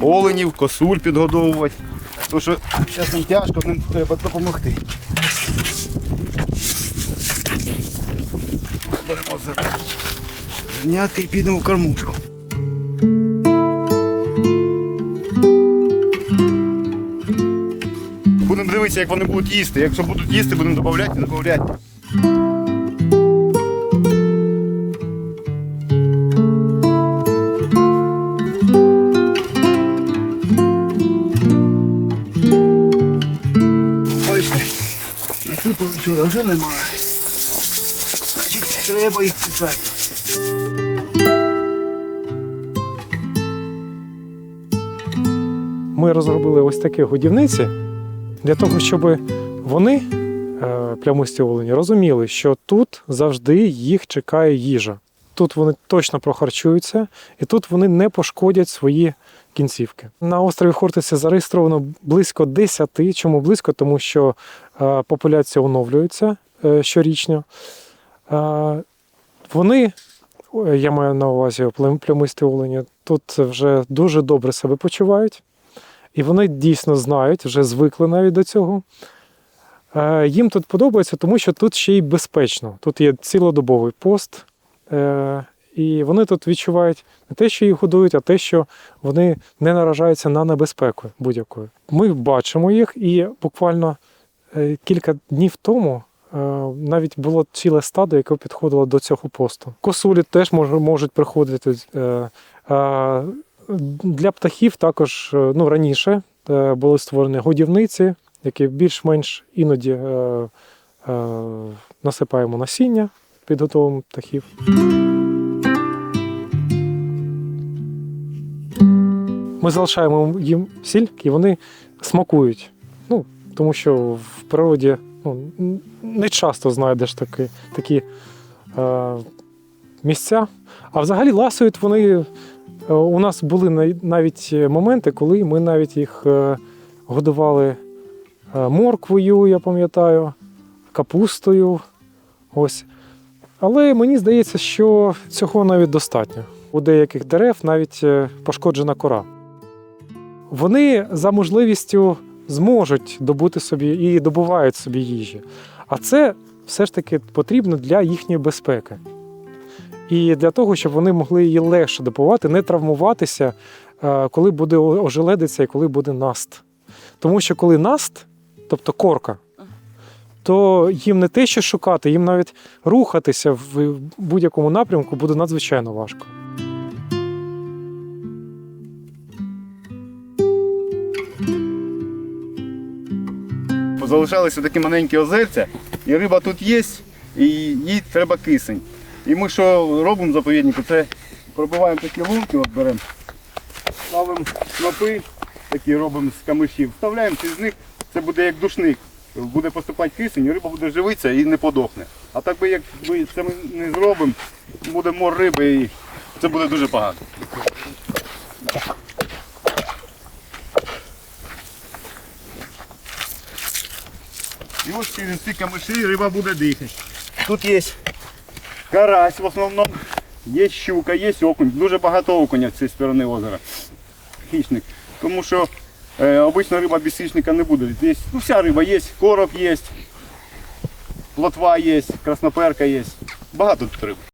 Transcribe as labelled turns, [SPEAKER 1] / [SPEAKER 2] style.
[SPEAKER 1] Оленів, косуль підгодовувати. Тому що зараз їм тяжко, ним треба допомогти. Беремо за зняти і підемо в кормушку. Будемо дивитися, як вони будуть їсти. Якщо будуть їсти, будемо додавати і додавати. Вчора, вже немає. Значить, треба їх писати.
[SPEAKER 2] Ми розробили ось такі годівниці для того, щоб вони, е, плямисті олені, розуміли, що тут завжди їх чекає їжа. Тут вони точно прохарчуються, і тут вони не пошкодять свої кінцівки. На острові Хортиці зареєстровано близько 10. Чому близько? Тому що е, популяція оновлюється е, щорічно. Е, вони, я маю на увазі плямисті олені, тут вже дуже добре себе почувають. І вони дійсно знають, вже звикли навіть до цього. Їм тут подобається, тому що тут ще й безпечно. Тут є цілодобовий пост, і вони тут відчувають не те, що їх годують, а те, що вони не наражаються на небезпеку будь-якою. Ми бачимо їх, і буквально е, кілька днів тому е, навіть було ціле стадо, яке підходило до цього посту. Косулі теж можуть приходити. е, е, для птахів також е, ну, раніше е, були створені годівниці, які більш-менш іноді е, е, насипаємо насіння, підготовимо птахів. Ми залишаємо їм сіль, і вони смакують. Ну, тому що в природі ну, не часто знайдеш такі, такі е, місця. А взагалі ласують вони Е, У нас були навіть моменти, коли ми навіть їх е, годували е, морквою, я пам'ятаю, капустою. Ось. Але мені здається, що цього навіть достатньо. У деяких дерев навіть е, пошкоджена кора. Вони за можливістю зможуть добути собі і добувають собі їжі. А це все ж таки потрібно для їхньої безпеки. І для того, щоб вони могли її легше добувати, не травмуватися, е, коли буде ожеледиця і коли буде наст. Тому що коли наст, тобто корка, то їм не те, що шукати, їм навіть рухатися в будь-якому напрямку буде надзвичайно важко.
[SPEAKER 1] Залишалися такі маленькі озерця, і риба тут є, і їй треба кисень. І ми що робимо в заповіднику, це пробиваємо такі лунки, от беремо, ставимо снопи, такі робимо з камишів, вставляємо через них, це буде як душник. Буде поступати кисень, риба буде живитися і не подохне. А так би як ми це не зробимо, буде мор риби і це буде дуже погано. І ось через ці камиші риба буде дихати. Тут є карась в основному, є щука, є окунь. Дуже багато окуня з цієї сторони озера. Хищник. Тому що е, обично риба без хищника не буде. Здесь ну, вся риба є, короб є, плотва є, красноперка є. Багато тут риби.